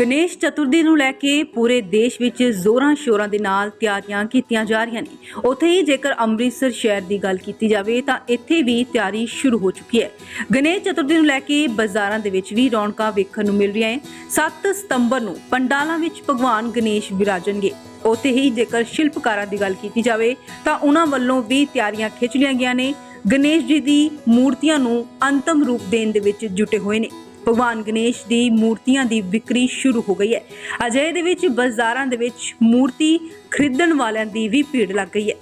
ਗਣੇਸ਼ ਚਤੁਰਥੀ ਨੂੰ ਲੈ ਕੇ ਪੂਰੇ ਦੇਸ਼ ਵਿੱਚ ਜ਼ੋਰਾਂ ਸ਼ੋਰਾਂ ਦੇ ਨਾਲ ਤਿਆਰੀਆਂ ਕੀਤੀਆਂ ਜਾ ਰਹੀਆਂ ਨੇ। ਉੱਥੇ ਹੀ ਜੇਕਰ ਅੰਮ੍ਰਿਤਸਰ ਸ਼ਹਿਰ ਦੀ ਗੱਲ ਕੀਤੀ ਜਾਵੇ ਤਾਂ ਇੱਥੇ ਵੀ ਤਿਆਰੀ ਸ਼ੁਰੂ ਹੋ ਚੁੱਕੀ ਹੈ। ਗਣੇਸ਼ ਚਤੁਰਥੀ ਨੂੰ ਲੈ ਕੇ ਬਾਜ਼ਾਰਾਂ ਦੇ ਵਿੱਚ ਵੀ ਰੌਣਕਾਂ ਵੇਖਣ ਨੂੰ ਮਿਲ ਰਹੀਆਂ ਹੈ 7 ਸਤੰਬਰ ਨੂੰ ਪੰਡਾਲਾਂ ਵਿੱਚ ਭਗਵਾਨ ਗਣੇਸ਼ ਵਿਰਾਜਣਗੇ। ਉੱਥੇ ਹੀ ਜੇਕਰ ਸ਼ਿਲਪਕਾਰਾਂ ਦੀ ਗੱਲ ਕੀਤੀ ਜਾਵੇ ਤਾਂ ਉਹਨਾਂ ਵੱਲੋਂ ਵੀ ਤਿਆਰੀਆਂ ਖਿੱਚ ਲਈਆਂ ਗਈਆਂ ਨੇ। ਗਣੇਸ਼ ਜੀ ਦੀ ਮੂਰਤੀਆਂ ਨੂੰ ਅੰਤਮ ਰੂਪ ਦੇਣ ਦੇ ਵਿੱਚ ਜੁਟੇ ਹੋਏ ਨੇ। ਭਗਵਾਨ ਗਣੇਸ਼ ਦੀ ਮੂਰਤੀਆਂ ਦੀ ਵਿਕਰੀ ਸ਼ੁਰੂ ਹੋ ਗਈ ਹੈ। ਅਜੇ ਦੇ ਵਿੱਚ ਬਾਜ਼ਾਰਾਂ ਦੇ ਵਿੱਚ ਮੂਰਤੀ ਖਰੀਦਣ ਵਾਲਿਆਂ ਦੀ ਵੀ ਭੀੜ ਲੱਗ ਗਈ ਹੈ।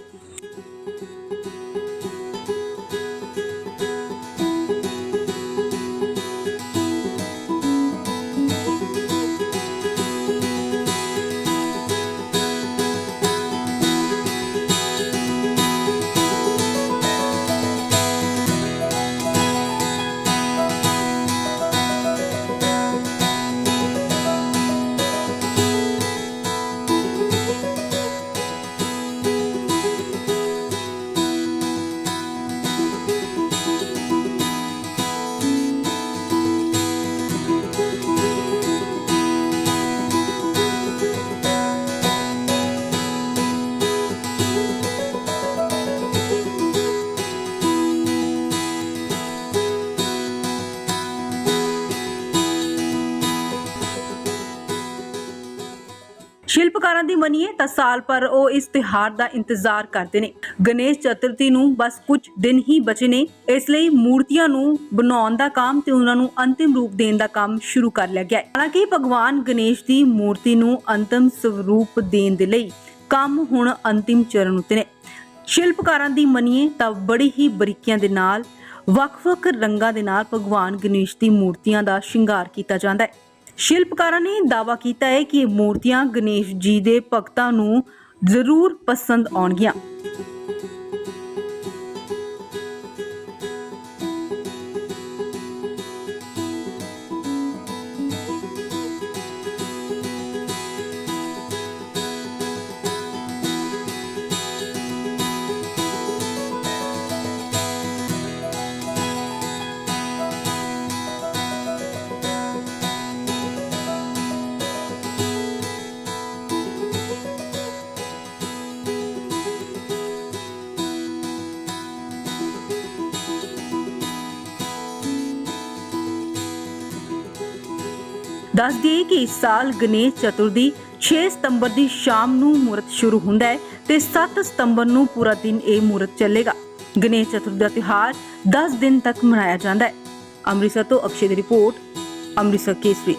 ਸ਼ਿਲਪਕਾਰਾਂ ਦੀ ਮੰਨੀਏ ਤਾਂ ਸਾਲ ਪਰ ਉਹ ਇਸ ਤਿਹਾਰ ਦਾ ਇੰਤਜ਼ਾਰ ਕਰਦੇ ਨੇ। ਗਣੇਸ਼ ਚਤੁਰਥੀ ਨੂੰ ਬਸ ਕੁਝ ਦਿਨ ਹੀ ਬਚੇ ਨੇ। ਇਸ ਲਈ ਮੂਰਤੀਆਂ ਨੂੰ ਬਣਾਉਣ ਦਾ ਕੰਮ ਤੇ ਉਹਨਾਂ ਨੂੰ ਅੰਤਿਮ ਰੂਪ ਦੇਣ ਦਾ ਕੰਮ ਸ਼ੁਰੂ ਕਰ ਲਿਆ ਗਿਆ ਹੈ। ਹਾਲਾਂਕਿ ਭਗਵਾਨ ਗਣੇਸ਼ ਦੀ ਮੂਰਤੀ ਨੂੰ ਅੰਤਿਮ ਸਰੂਪ ਦੇਣ ਦੇ ਲਈ ਕੰਮ ਹੁਣ ਅੰਤਿਮ ਚਰਨ ਉੱਤੇ ਨੇ। ਸ਼ਿਲਪਕਾਰਾਂ ਦੀ ਮੰਨੀਏ ਤਾਂ ਬੜੀ ਹੀ ਬਰੀਕੀਆਂ ਦੇ ਨਾਲ, ਵੱਖ-ਵੱਖ ਰੰਗਾਂ ਦੇ ਨਾਲ ਭਗਵਾਨ ਗਣੇਸ਼ ਦੀ ਮੂਰਤੀਆਂ ਦਾ ਸ਼ਿੰਗਾਰ ਕੀਤਾ ਜਾਂਦਾ ਹੈ। ਸ਼ਿਲਪਕਾਰਾਂ ਨੇ ਦਾਅਵਾ ਕੀਤਾ ਹੈ ਕਿ ਇਹ ਮੂਰਤੀਆਂ ਗਣੇਸ਼ ਜੀ ਦੇ ਭਗਤਾਂ ਨੂੰ ਜ਼ਰੂਰ ਪਸੰਦ ਆਉਣਗੀਆਂ। ਦੱਸ ਦਈਏ ਕਿ ਇਸ ਸਾਲ ਗਣੇਸ਼ ਚਤੁਰਥੀ 6 ਸਤੰਬਰ ਦੀ ਸ਼ਾਮ ਨੂੰ ਮੂਰਤ ਸ਼ੁਰੂ ਹੁੰਦਾ ਹੈ ਤੇ 7 ਸਤੰਬਰ ਨੂੰ ਪੂਰਾ ਦਿਨ ਇਹ ਮੂਰਤ ਚੱਲੇਗਾ। ਗਣੇਸ਼ ਚਤੁਰਥੀ ਦਾ ਤਿਉਹਾਰ 10 ਦਿਨ ਤੱਕ ਮਨਾਇਆ ਜਾਂਦਾ ਹੈ। ਅੰਮ੍ਰਿਤਸਰ ਤੋਂ ਅਕਸ਼ੇ ਦੀ ਰਿਪੋਰਟ, ਅੰਮ੍ਰਿਤਸਰ ਕੇਸਰੀ।